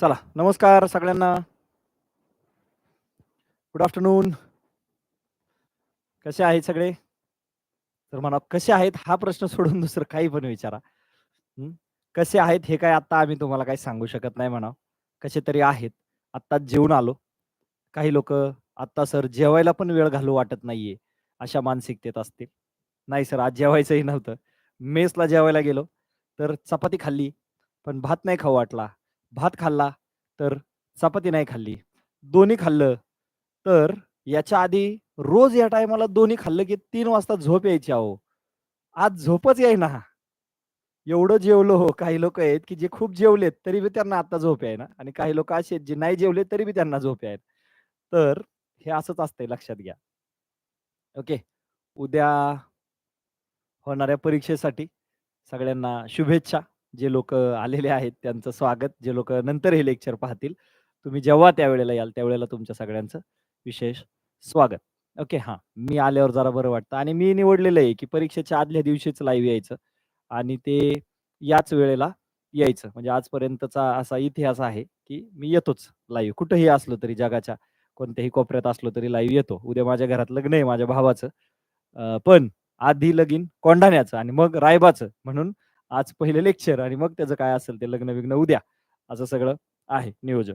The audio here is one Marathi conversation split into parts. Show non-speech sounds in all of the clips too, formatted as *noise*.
चला नमस्कार सगळ्यांना. गुड आफ्टरनून कसे आहेत सगळे? तर म्हणा कसे आहेत हा प्रश्न सोडून दुसरं काही पण विचारा. कसे आहेत हे काय आता आम्ही तुम्हाला काही सांगू शकत नाही म्हणा. कसे तरी आहेत. आत्ताच जेवून आलो. काही लोक आत्ता सर जेवायला पण वेळ घालू वाटत नाहीये. अशा मानसिकतेत असतील. नाही सर आज जेवायचंही नव्हतं. मेसला जेवायला गेलो. तर चपाती खाल्ली. पण भात नाही खाऊ वाटला. भात खाल्ला तर चपाती नाही खाल्ली. दोन्ही खाल्लं तर याच्या आधी रोज या टायमाला दोन्ही खाल्लं की तीन वाजता झोप यायची अहो. आज झोपच येईना. एवढं जेवलो हो काही लोक आहेत की जे खूप जेवलेत तरी बी त्यांना आता झोप आहे ना आणि काही लोक असे आहेत जे नाही जेवले तरी बी त्यांना झोप आहेत तर हे असंच असतंय लक्षात घ्या. ओके. उद्या होणाऱ्या परीक्षेसाठी सगळ्यांना शुभेच्छा. जे लोक आलेले आहेत त्यांचं स्वागत जे लोक नंतर हे लेक्चर पाहतील. तुम्ही जेव्हा त्यावेळेला याल त्यावेळेला तुमच्या सगळ्यांचं विशेष स्वागत. ओके हां. मी आल्यावर जरा बरं वाटतं. आणि मी निवडलेलं आहे की परीक्षेच्या आदल्या दिवशीच लाईव्ह यायचं आणि ते याच वेळेला यायचं. म्हणजे आजपर्यंतचा असा इतिहास आहे की मी येतोच लाईव्ह कुठंही असलो तरी जगाच्या कोणत्याही कोपऱ्यात असलो तरी लाईव्ह येतो. उद्या माझ्या घरात लग्न आहे माझ्या भावाचं. पण आधी लगीन कोंढाण्याचं आणि मग रायबाचं म्हणून आज पहिले लेक्चर आणि मग त्याचं काय असेल ते लग्न विग्न उद्या असं सगळं आहे नियोजन.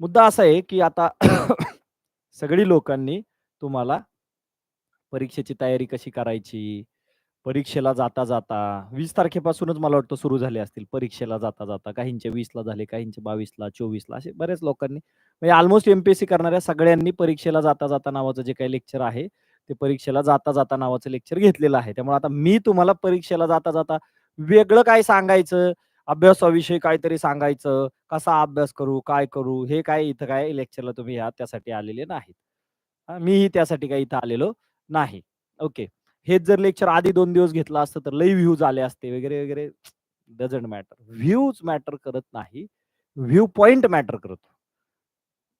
मुद्दा असा आहे की आता *coughs* सगळी लोकांनी तुम्हाला परीक्षेची तयारी कशी करायची? परीक्षेला जाता जाता वीस तारखेपासूनच मला वाटतं सुरू झाले असतील परीक्षेला जाता जाता. काहींचे वीसला झाले काहींचे बावीसला चोवीसला असे बरेच लोकांनी. म्हणजे ऑलमोस्ट एमपीएससी करणाऱ्या सगळ्यांनी परीक्षेला जाता जाता नावाचं जे काही लेक्चर आहे ते परीक्षेला जाता जाता नावाचं लेक्चर घेतलेलं आहे. त्यामुळे आता मी तुम्हाला परीक्षेला जाता जाता वेगळं काय सांगायचं? अभ्यासाविषयी काहीतरी सांगायचं? कसा अभ्यास करू? काय करू? हे काय इथं काय लेक्चरला तुम्ही या त्यासाठी आलेले नाहीत. मीही त्यासाठी काही इथं आलेलो नाही. ओके. हेच जर लेक्चर आधी दोन दिवस घेतलं असतं तर लई व्ह्यूज आले असते वगैरे वगैरे डझंट मॅटर व्ह्यूज मॅटर करत नाही. व्ह्यू पॉइंट मॅटर करतो.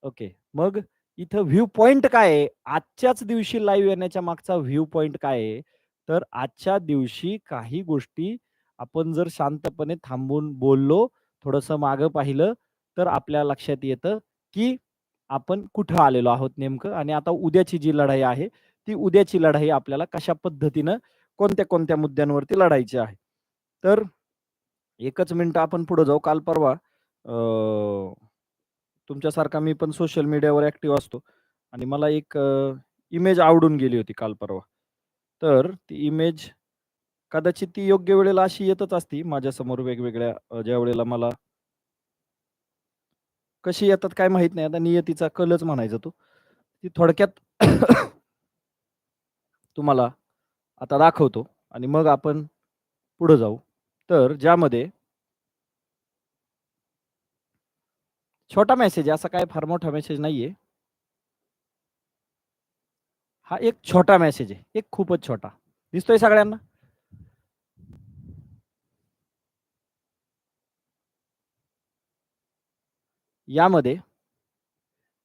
ओके. मग इथं व्ह्यू पॉइंट काय आहे? आजच्याच दिवशी लाईव्ह येण्याच्या मागचा व्ह्यू पॉइंट काय आहे? तर आजच्या दिवशी काही गोष्टी आपण जर शांतपणे थांबून बोललो थोडंसं मागं पाहिलं तर आपल्या लक्षात येतं की आपण कुठं आलेलो आहोत नेमकं? आणि आता उद्याची जी लढाई आहे ती उद्याची लढाई आपल्याला कशा पद्धतीनं कोणत्या कोणत्या मुद्द्यांवरती लढायची आहे? तर एकच मिनिट आपण पुढे जाऊ. काल परवा तुमच्यासारखा मी पण सोशल मीडियावर ऍक्टिव्ह असतो. आणि मला एक इमेज आवडून गेली होती काल परवा. तर ती इमेज कदाचित ती योग्य वेळेला अशी येतच असती माझ्यासमोर वेगवेगळ्या ज्या वेळेला मला कशी येतात काय माहीत नाही. आता नियतीचा कलच म्हणायचा तो. ती थोडक्यात तुम्हाला आता दाखवतो आणि मग आपण पुढे जाऊ. तर ज्यामध्ये छोटा मेसेज आहे असा काय फार मोठा मेसेज नाहीये. हा एक छोटा मेसेज आहे. एक खूपच छोटा. दिसतोय सगळ्यांना? यामध्ये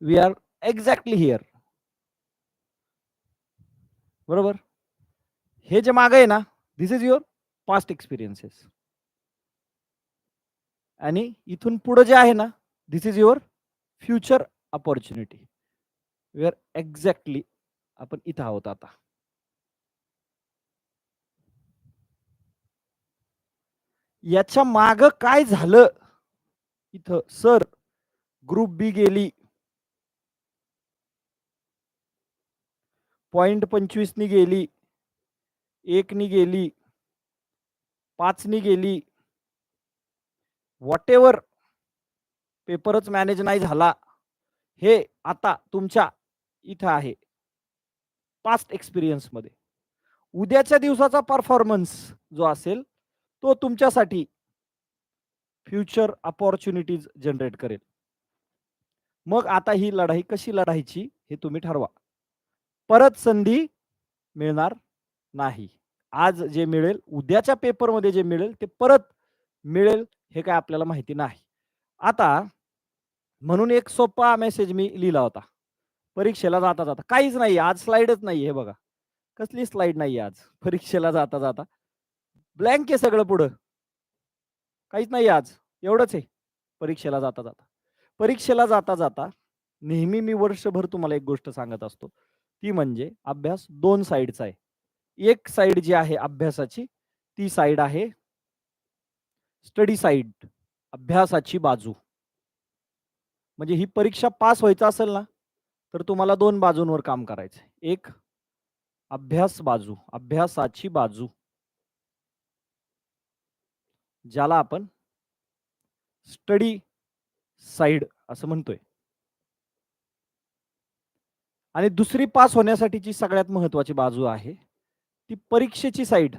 वी आर एक्झॅक्टली हिअर बरोबर? हे जे माग आहे ना this is your past experiences आणि इथून पुढे जे आहे ना this is your future opportunity we are exactly आपण इथं आहोत आता. याच्या माग काय झालं? इथं सर ग्रुप बी गेली. पॉइंट पंचवीसनी गेली. एकनी गेली. पाचनी गेली. वॉट एव्हर पेपरच मॅनेज नाही झाला हे आता तुमच्या इथं आहे. पास्ट एक्सपिरियन्समध्ये उद्याच्या दिवसाचा परफॉर्मन्स जो असेल तो तुमच्यासाठी फ्युचर अपॉर्च्युनिटीज जनरेट करेल. मग आता ही लढाई कशी लढायची हे तुम्ही ठरवा. परत संधी मिळणार नाही. आज जे मिळेल उद्याच्या पेपरमध्ये जे मिळेल ते परत मिळेल हे काय आपल्याला माहिती नाही. आता म्हणून एक सोपा मेसेज मी लिहिला होता. परीक्षेला जाता जाता. काहीच नाही आज स्लाइडच नाही हे बघा. कसली स्लाइड नाही आज. परीक्षेला जाता जाता. ब्लँक आहे सगळं पुढं. काहीच नाही आज. एवढंच आहे. परीक्षेला जाता जाता. परीक्षेला जाता जाता नेहमी मी वर्षभर तुम्हाला एक गोष्ट सांगत असतो. ती म्हणजे अभ्यास दोन साईडचा आहे. एक साईड जी आहे अभ्यासाची ती साईड आहे स्टडी साईड अभ्यासाची बाजू. म्हणजे ही परीक्षा पास व्हायचं असेल ना तर तुम्हाला दोन बाजूंवर काम करायचं एक अभ्यास बाजू अभ्यासाची बाजू. ज्याला आपण स्टडी साइड असं म्हणतोय. आणि दुसरी पास होण्यासाठीची सगळ्यात महत्वाची बाजू आहे ती परीक्षेची साईड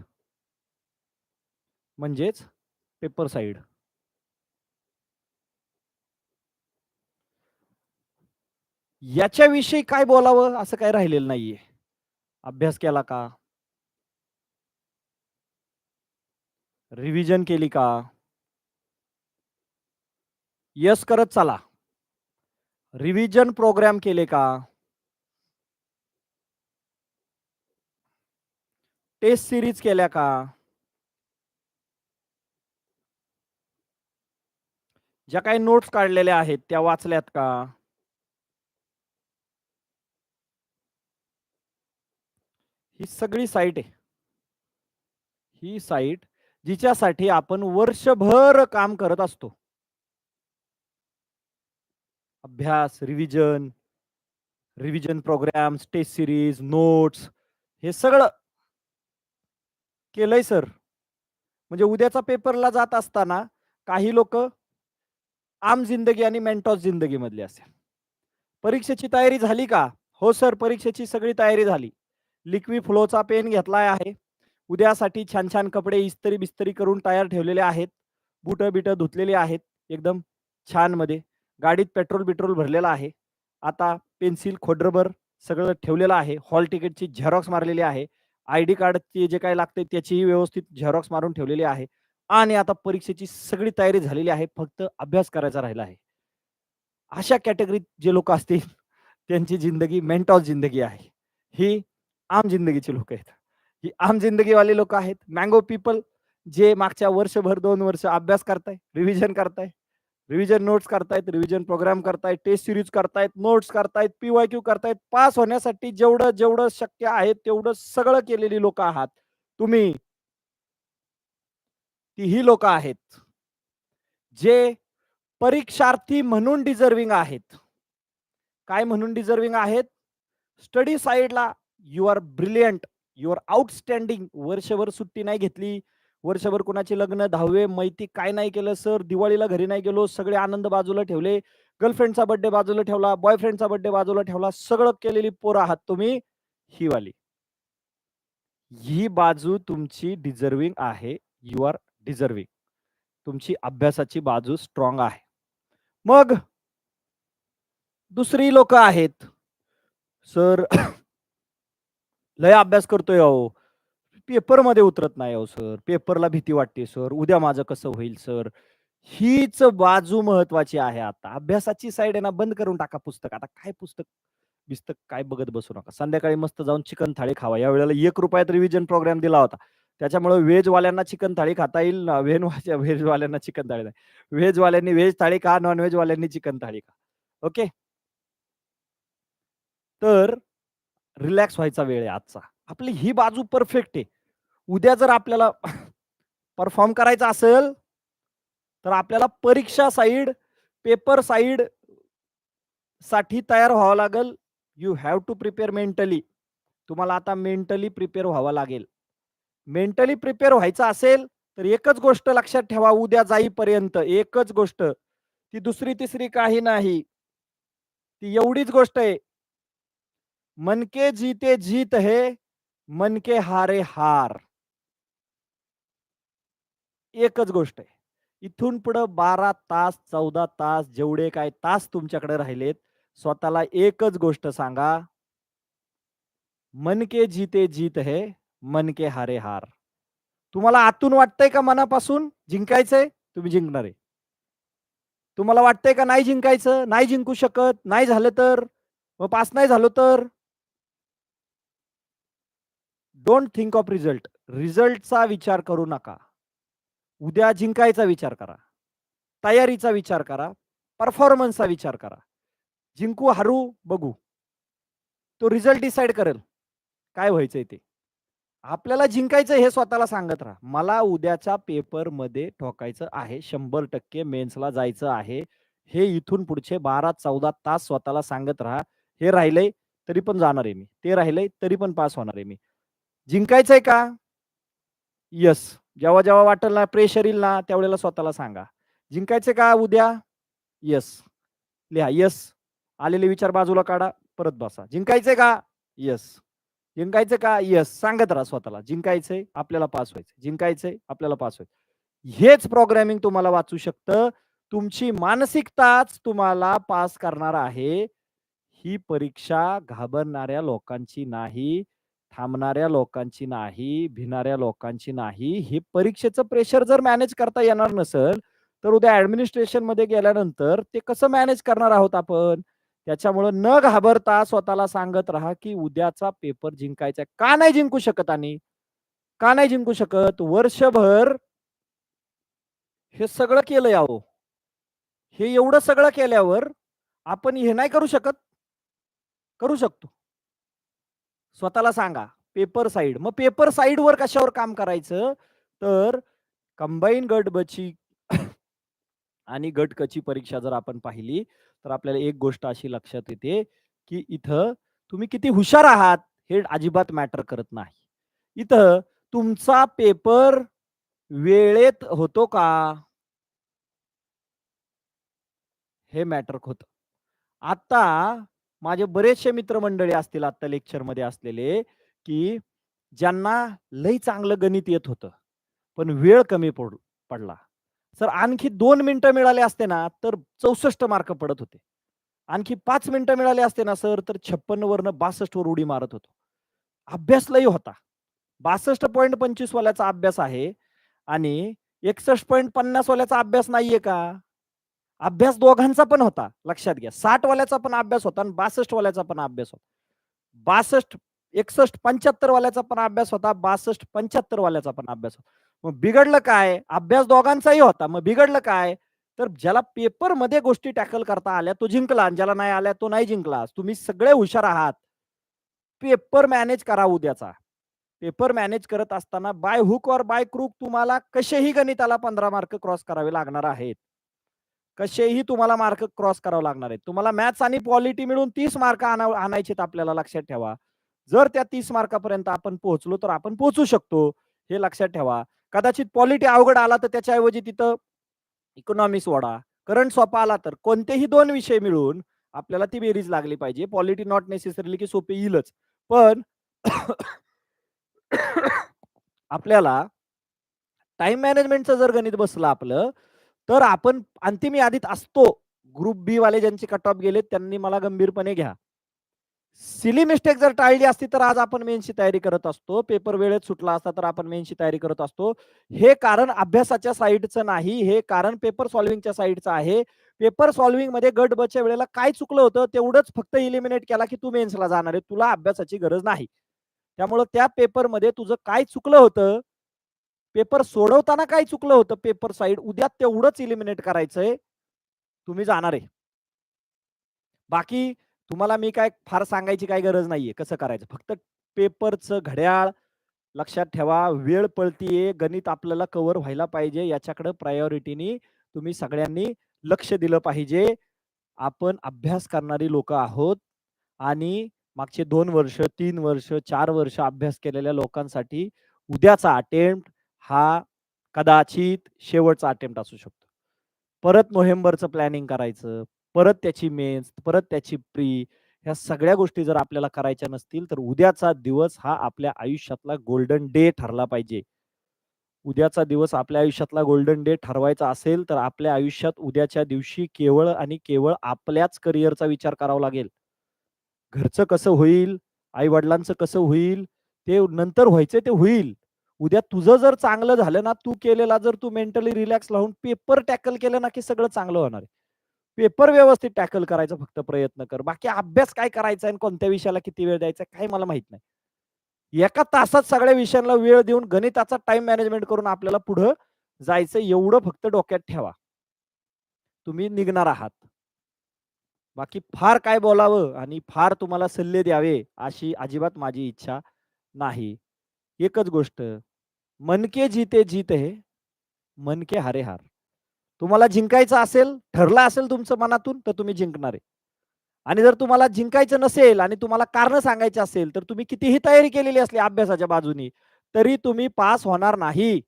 म्हणजेच पेपर साईड याच्याविषयी काय बोलावं असं काय राहिलेलं नाहीये. अभ्यास केला का? रिव्हिजन केली का? यस करत चला. रिव्हिजन प्रोग्राम केले का? टेस्ट सिरीज केल्या का? ज्या काही नोट्स काढलेल्या आहेत त्या वाचल्यात का? ही सगळी साईट आहे. ही साईट जिच्यासाठी आपण वर्षभर काम करत असतो. अभ्यास revision revision programs test series notes हे सगळं केलंय सर म्हणजे उद्याचा पेपरला जात असताना काही लोक आम जिंदगी आणि मेंटॉस जिंदगी मधली असेल. परीक्षेची तयारी झाली का? हो सर परीक्षेची सगळी तयारी झाली. लिक्वी फ्लोचा पेन घेतलाय आहे. उद्यासाठी छान छान कपडे इस्तरी बिस्तरी करून तयार ठेवलेले आहेत. बुट बिट धुतलेले आहेत. एकदम छानमध्ये. गाडीत पेट्रोल बिट्रोल भरलेलं आहे. आता पेन्सिल खोडरबर सगळं ठेवलेलं आहे. हॉल तिकीटची झेरॉक्स मारलेली आहे. आय डी कार्डची जे काही लागते त्याचीही व्यवस्थित झेरॉक्स मारून ठेवलेली आहे. आणि आता परीक्षेची सगळी तयारी झालेली आहे. फक्त अभ्यास करायचा राहिला आहे. अशा कॅटेगरीत जे लोक असतील त्यांची जिंदगी मेंटॉल जिंदगी आहे. ही आम जिंदगीची लोक आहेत. ही आम जिंदगीवाले लोक आहेत. मँगो पीपल जे मागच्या वर्षभर दोन वर्ष अभ्यास करताय रिव्हिजन करताय रिव्हिजन नोट्स करतायत रिव्हिजन प्रोग्राम करतायत टेस्ट सिरीज करतायत नोट्स करतायत पीवाय क्यू करतायत. पास होण्यासाठी जेवढं जेवढं शक्य आहे तेवढं सगळं केलेली लोक आहात. तुम्ही ती ही लोक आहेत जे परीक्षार्थी म्हणून डिझर्विंग आहेत. काय म्हणून डिझर्विंग आहेत? स्टडी साईडला you are brilliant your outstanding वर्षभर सुट्टी नाही घेतली वर्षभर कुणाचे लग्न दहावे मैती काय नाही केलं सर दिवाळीला घरी नाही गेलो सगळे आनंद बाजूला ठेवले गर्लफ्रेंडचा बर्थडे बाजूला ठेवला बॉयफ्रेंडचा बर्थडे बाजूला ठेवला सगळं केलेली पोरं आहात तुम्ही ही वाली. ही बाजू तुमची डिझर्विंग आहे यू आर डिझर्विंग तुमची अभ्यासाची बाजू स्ट्रॉंग आहे. मग दुसरी लोक आहेत. सर *coughs* लय अभ्यास करतोय अहो. पेपरमध्ये उतरत नाही अहो सर. पेपरला भीती वाटते सर. उद्या माझं कसं होईल सर? हीच बाजू महत्वाची आहे आता. अभ्यासाची साईड आहे ना बंद करून टाका पुस्तक. आता काय पुस्तक बिस्तक काय बघत बसू नका. संध्याकाळी मस्त जाऊन चिकन थाळी खावा. या वेळेला एक रुपयात रिव्हिजन प्रोग्राम दिला होता. त्याच्यामुळे व्हेजवाल्यांना चिकन थाळी खाता येईल व्हेन व्हेजवाल्यांना चिकन थाळी नाही. व्हेजवाल्यांनी व्हेज थाळी खा नॉन चिकन थाळी खा. ओके? तर रिलॅक्स व्हायचा वेळ आहे आजचा. आपली ही बाजू परफेक्ट आहे. उद्या जर आपल्याला परफॉर्म करायचं असेल तर आपल्याला परीक्षा साईड पेपर साईडसाठी तयार व्हावं लागेल. You have to prepare mentally तुम्हाला आता मेंटली प्रिपेअर व्हावं लागेल. मेंटली प्रिपेअर व्हायचं असेल तर एकच गोष्ट लक्षात ठेवा उद्या जाईपर्यंत. एकच गोष्ट. ती दुसरी तिसरी काही नाही. ती एवढीच गोष्ट आहे. मन के जीते जीत है. मन के हारे हार. एकच गोष्ट आहे. इथून पुढं बारा तास चौदा तास जेवढे काय तास तुमच्याकडे राहिलेत स्वतःला एकच गोष्ट सांगा. मन के जीते जीत है मन के हारे हार. तुम्हाला आतून वाटतंय का मनापासून जिंकायचंय? तुम्ही जिंकणार आहे. तुम्हाला वाटतंय का नाही जिंकायचं? नाही जिंकू शकत? नाही झालं तर? मग पास नाही झालो तर? डोंट थिंक ऑफ रिझल्ट रिझल्टचा विचार करू नका. उद्या जिंकायचा विचार करा. तयारीचा विचार करा. परफॉर्मन्सचा विचार करा. जिंकू हरू बघू. तो रिझल्ट डिसाईड करेल. काय व्हायचंय ते? आपल्याला जिंकायचं हे स्वतःला सांगत राहा. मला उद्याच्या पेपरमध्ये ठोकायचं आहे. शंभर टक्के मेन्सला जायचं आहे. हे इथून पुढचे बारा चौदा तास स्वतःला सांगत राहा. हे राहिलंय तरी पण जाणार आहे मी. ते राहिलंय तरी पण पास होणार आहे मी. जिंकायचंय का? यस जेव्हा जेव्हा वाटेल ना प्रेशर येईल ना त्यावेळेला स्वतःला सांगा. जिंकायचे का उद्या? यस लिहा यस आलेले विचार बाजूला काढा परत बसा. जिंकायचे का? यस जिंकायचं का? यस सांगत राहा स्वतःला. जिंकायचंय आपल्याला पास व्हायचं जिंकायचंय आपल्याला पास व्हायचं हेच प्रोग्रॅमिंग तुम्हाला वाचू शकतं. तुमची मानसिकताच तुम्हाला पास करणार आहे. ही परीक्षा घाबरणाऱ्या लोकांची नाही. थांबणाऱ्या लोकांची नाही भिणाऱ्या लोकांची नाही हे परीक्षेचं प्रेशर जर मॅनेज करता येणार नसेल तर उद्या ऍडमिनिस्ट्रेशनमध्ये गेल्यानंतर ते कसं मॅनेज करणार आहोत आपण? त्याच्यामुळे न घाबरता स्वतःला सांगत राहा की उद्याचा पेपर जिंकायचा का नाही जिंकू शकत आणि? का नाही जिंकू शकत? वर्षभर हे सगळं केलं अहो. हे एवढं सगळं केल्यावर आपण हे नाही करू शकत? करू शकतो. स्वतःला सांगा. पेपर साईड मग पेपर साईडवर कशावर काम करायचं? तर कंबाईन गट बची आणि गट कची परीक्षा जर आपण पाहिली तर आपल्याला एक गोष्ट अशी लक्षात येते की इथं तुम्ही किती हुशार आहात हे अजिबात मॅटर करत नाही. इथं तुमचा पेपर वेळेत होतो का? हे मॅटर होत. आता माझे बरेचसे मित्रमंडळी असतील आत्ता लेक्चरमध्ये असलेले की ज्यांना लई चांगलं गणित येत होतं पण वेळ कमी पड पडला. सर आणखी दोन मिनिटं मिळाले असते ना तर चौसष्ट मार्क पडत होते. आणखी पाच मिनिटं मिळाले असते ना सर तर छप्पन्न वरनं बासष्ट वर उडी मारत होतो. अभ्यास लई होता. बासष्ट पॉईंट पंचवीस वाल्याचा अभ्यास आहे आणि एकसष्ट पॉईंट पन्नास वाल्याचा अभ्यास नाहीये का? अभ्यास दोघांचा पण होता लक्षात घ्या. साठ वाल्याचा पण अभ्यास होता आणि बासष्ट वाल्याचा पण अभ्यास होता. बासष्ट एकसष्ट पंच्याहत्तर वाल्याचा पण अभ्यास होता बासष्ट पंच्याहत्तर वाल्याचा पण अभ्यास होता. मग बिघडलं काय? अभ्यास दोघांचाही होता. मग बिघडलं काय? तर ज्याला पेपरमध्ये गोष्टी टॅकल करता आल्या तो जिंकला आणि ज्याला नाही आल्या तो नाही जिंकला. तुम्ही सगळे हुशार आहात. पेपर मॅनेज करा उद्याचा. पेपर मॅनेज करत असताना by hook or by crook तुम्हाला कसेही गणिताला पंधरा मार्क क्रॉस करावे लागणार आहेत. कसेही तुम्हाला मार्क क्रॉस करावे लागणार आहेत. तुम्हाला मॅथ्स आणि पॉलिटी मिळून तीस मार्क आणायचे आपल्याला लक्षात ठेवा. जर त्या तीस मार्कापर्यंत आपण पोहोचलो तर आपण पोहोचू शकतो हे लक्षात ठेवा. कदाचित पॉलिटी अवघड आला तर त्याच्याऐवजी तिथं इकॉनॉमिक्स वडा करंट सोपा आला तर कोणतेही दोन विषय मिळून आपल्याला ती बेरीज लागली पाहिजे. पॉलिटी नॉट नेसेसरीली की सोपे येईलच. पण *coughs* आपल्याला टाइम मॅनेजमेंटचं जर गणित बसलं आपलं तर आपण अंतिम यादीत असतो. ग्रुप बी वाले ज्यांचे कट ऑफ गेले त्यांनी मला गंभीरपणे घ्या. सिली मिस्टेक जर टाळली असती तर आज आपण मेनची तयारी करत असतो. पेपर वेळेत सुटला असता तर आपण मेनची तयारी करत असतो. हे कारण अभ्यासाच्या साईडचं नाही. हे कारण पेपर सॉल्व्हिंगच्या साईडचं आहे. पेपर सॉल्व्हिंगमध्ये गट बच्या वेळेला काय चुकलं होतं तेवढंच फक्त इलिमिनेट केला की तू मेन्सला जाणार आहे. तुला अभ्यासाची गरज नाही. त्यामुळं त्या पेपरमध्ये तुझं काय चुकलं होतं पेपर सोडवताना काय चुकलं होतं? पेपर साईड उद्या तेवढंच इलिमिनेट करायचंय. तुम्ही जाणार आहे. बाकी तुम्हाला मी काय फार सांगायची काय गरज नाहीये. कसं करायचं? फक्त पेपरचं घड्याळ लक्षात ठेवा. वेळ पळतीये. गणित आपल्याला कव्हर व्हायला पाहिजे. याच्याकडे प्रायोरिटीनी तुम्ही सगळ्यांनी लक्ष दिलं पाहिजे. आपण अभ्यास करणारी लोक आहोत आणि मागचे दोन वर्ष तीन वर्ष चार वर्ष अभ्यास केलेल्या लोकांसाठी उद्याचा अटेम्प्ट हा कदाचित शेवटचा अटेम्प्ट असू शकतो. परत नोव्हेंबरचं प्लॅनिंग करायचं परत त्याची मेन्स परत त्याची प्री ह्या सगळ्या गोष्टी जर आपल्याला करायच्या नसतील तर उद्याचा दिवस हा आपल्या आयुष्यातला गोल्डन डे ठरला पाहिजे. उद्याचा दिवस आपल्या आयुष्यातला गोल्डन डे ठरवायचा असेल तर आपल्या आयुष्यात उद्याच्या दिवशी केवळ आणि केवळ आपल्याच करिअरचा विचार करावा लागेल. घरचं कसं होईल आई वडिलांचं कसं होईल ते नंतर व्हायचं ते होईल. उद्या तुझं जर चांगलं झालं ना तू केलेला जर तू मेंटली रिलॅक्स लावून पेपर टॅकल केलं ना की सगळं चांगलं होणार आहे. पेपर व्यवस्थित टॅकल करायचा फक्त प्रयत्न कर. बाकी अभ्यास काय करायचा आणि कोणत्या विषयाला किती वेळ द्यायचा काही मला माहीत नाही. एका तासात सगळ्या विषयांना वेळ देऊन गणिताचा टाइम मॅनेजमेंट करून आपल्याला पुढं जायचं एवढं फक्त डोक्यात ठेवा. तुम्ही निघणार आहात. बाकी फार काय बोलावं आणि फार तुम्हाला सल्ले द्यावे अशी अजिबात माझी इच्छा नाही. एकच गोष्ट मनके जीते जीत हे मनके हारे हार. तुम्हाला जिंकायचं असेल ठरलं असेल तुमचं मनातून तर तुम्ही जिंकणार आहे आणि जर तुम्हाला जिंकायचं नसेल आणि तुम्हाला कारण सांगायचे असेल तर तुम्ही कितीही तयारी केलेली असली अभ्यासाच्या बाजूनी तरी तुम्ही पास होणार नाही.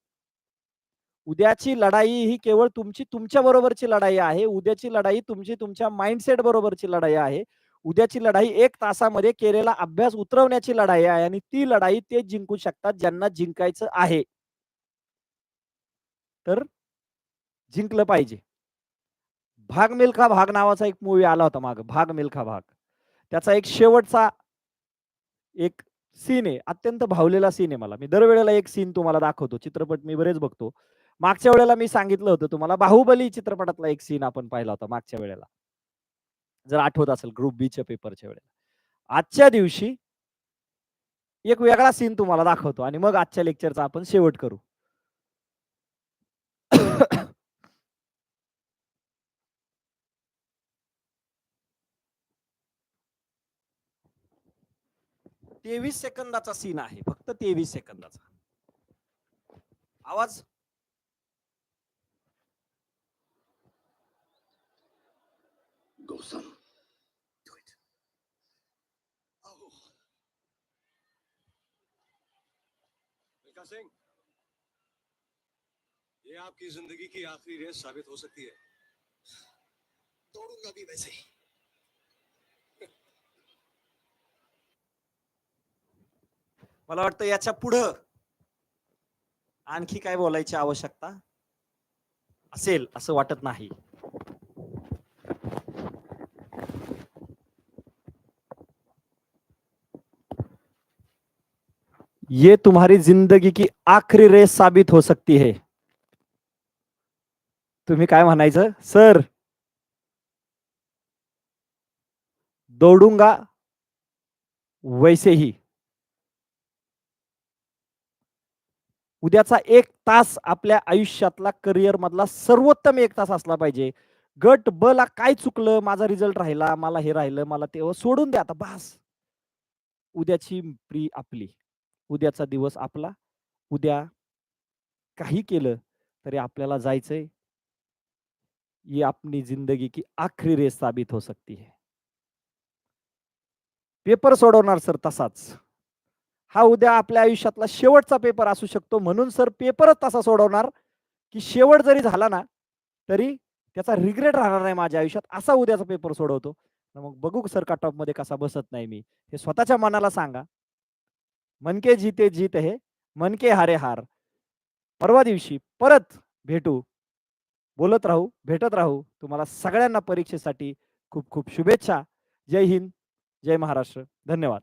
उद्याची लढाई ही केवळ तुमची तुमच्या बरोबरची लढाई आहे. उद्याची लढाई तुमची तुमच्या माइंडसेट बरोबरची लढाई आहे. उद्याची लढाई एक तासामध्ये केलेला अभ्यास उतरवण्याची लढाई आहे आणि ती लढाई ते जिंकू शकतात ज्यांना जिंकायचं आहे. तर जिंकलं पाहिजे. भाग मिल्खा भाग नावाचा एक मूवी आला होता माग भाग मिल्खा भाग. त्याचा एक शेवटचा एक सीन आहे अत्यंत भावलेला सीन आहे मला. मी दरवेळेला एक सीन तुम्हाला दाखवतो चित्रपट मी बरेच बघतो. मागच्या वेळेला मी सांगितलं होतं तुम्हाला बाहुबली चित्रपटातला एक सीन आपण पाहिला होता मागच्या वेळेला. जर आठवत असेल ग्रुप बीच्या पेपरच्या वेळेला. आजच्या दिवशी एक वेगळा सीन तुम्हाला दाखवतो आणि मग आजच्या लेक्चरचा आपण शेवट करू. तेवीस सेकंदाचा सीन आहे फक्त तेवीस सेकंदाचा. आवाज? Gosam. सिंह ये आपकी जिंदगी की आखिरी रेस साबित हो सकती है। तोड़ूंगा भी वैसे ही। मला वाटतं याच्या पुढं आणखी काय बोलायची आवश्यकता असेल असं वाटत नाही. ये तुम्हारी जिंदगी की आखरी रेस साबित हो सकती है। तुम्ही काय म्हणायचं? सर! दौडूंगा वैसे ही उद्याचा एक तास आपल्या आयुष्यातला करिअर मधला सर्वोत्तम एक तास असला पाहिजे. गट ब ला काय चुकलं? माझा रिझल्ट राहिला मला हे राहिलं मला ते सोडून द्या आता बास. उद्याची प्री आपली. उद्याचा दिवस आपला. उद्या काही केलं तरी आपल्याला जायचंय. ये अपनी जिंदगी की आखरी रेस साबित हो सकती है. पेपर सोडवणार सर तसाच. हा उद्या आपल्या आयुष्यातला शेवटचा पेपर असू शकतो म्हणून सर पेपरच तसा सोडवणार की शेवट जरी झाला ना तरी त्याचा रिग्रेट राहणार नाही माझ्या आयुष्यात. असा उद्याचा पेपर सोडवतो. मग बघू सर कट ऑफमध्ये कसा बसत नाही मी. हे स्वतःच्या मनाला सांगा. मनके जीते जीत हे मनके हारे हार। परवा दिवशी परत भेटू बोलत राहू भेटत राहू तुम्हाला सगळ्यांना परीक्षेसाठी खूप खूप शुभेच्छा. जय हिंद जय महाराष्ट्र. धन्यवाद.